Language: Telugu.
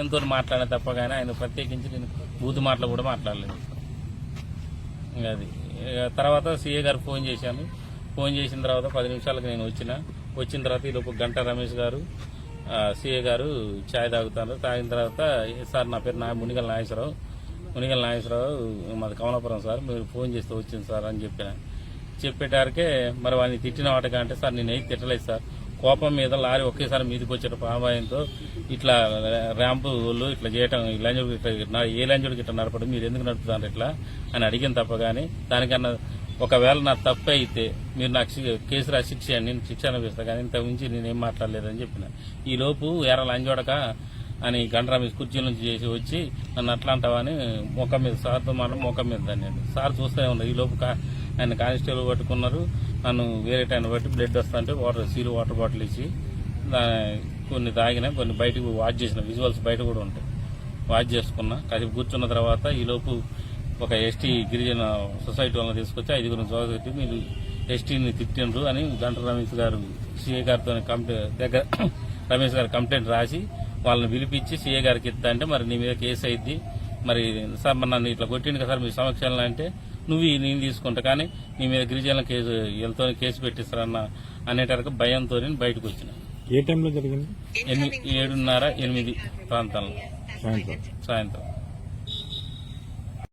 భయంతో మాట్లాడిన తప్ప కానీ ఆయన ప్రత్యేకించి నేను బూతు మాటలు కూడా మాట్లాడలేదు. ఇంకా అది. తర్వాత సీఏ గారు ఫోన్ చేశాను. ఫోన్ చేసిన తర్వాత పది నిమిషాలకు నేను వచ్చిన. వచ్చిన తర్వాత ఈ గంట రమేష్ గారు సీఏ గారు ఛాయ్ తాగుతారు. తాగిన తర్వాత సార్ నా పేరు నా మునిగల నాగేశ్వరరావు. మునిగల నాగేశ్వరరావు మాది కమలాపురం సార్ మీరు ఫోన్ చేస్తే వచ్చింది సార్ అని చెప్పిన. చెప్పేటారికే మరి వాడిని తిట్టిన వాటికంటే సార్ నేను ఏది తిట్టలేదు సార్. కోపం మీద లారీ ఒకేసారి మీదకి వచ్చే ప్రాభాయంతో ఇట్లా ర్యాంపు వాళ్ళు ఇట్లా చేయటం ఈ లంజుడు ఇట్లా నా- ఏ లంజుడికి ఇట్లా నడపడం మీరు ఎందుకు నడుపుతారు ఇట్లా అని అడిగిన తప్ప కానీ దానికన్నా ఒకవేళ నా తప్పు అయితే మీరు నాకు కేసు రాసి శిక్ష నేను శిక్ష అనిపిస్తా కానీ ఇంత మించి నేనేం మాట్లాడలేదని చెప్పిన. ఈ లోపు ఎర్ర లంజోడక అని గండరా మీద కుర్చీ నుంచి చేసి వచ్చి నన్ను అట్లా అంటావని ముఖం మీద సార్తో మాట ముఖం మీద దాన్ని సార్ చూస్తూనే ఉన్నారు. ఈ లోపు ఆయన కానిస్టేబుల్ పట్టుకున్నారు. నన్ను వేరే టైం బట్టి బ్లడ్ వస్తుంటే వాటర్ సీలు వాటర్ బాటిల్ ఇచ్చి కొన్ని తాగిన కొన్ని బయటకు వాచ్ చేసిన విజువల్స్ బయట కూడా ఉంటాయి. వాచ్ చేసుకున్నా కాసేపు కూర్చున్న తర్వాత ఈ లోపు ఒక ఎస్టీ గిరిజన సొసైటీ వాళ్ళని తీసుకొచ్చి ఐదుగురు చదువుపెట్టి మీరు ఎస్టీని తిట్టిండ్రు అని గంట రమేష్ గారు సీఏ గారితో కంప్లైంట్ దగ్గర రమేష్ గారు కంప్లైంట్ రాసి వాళ్ళని పిలిపించి సీఏ గారికి ఇస్తా అంటే మరి నీ మీద కేసు అయింది మరి సార్ మరి నన్ను ఇట్లా కొట్టిండు కదా సార్ మీ సమక్షంలో అంటే నువ్వు ఈ నేను తీసుకుంటా కానీ నీ మీద గిరిజన కేసు వీళ్ళతో కేసు పెట్టిస్తారన్న అనేటరకు భయంతో బయటకు వచ్చిన. ఏ టైంలో జరిగింది? ఎనిమిది ఏడున్నర ఎనిమిది ప్రాంతాల్లో. సాయంత్రం. సాయంత్రం.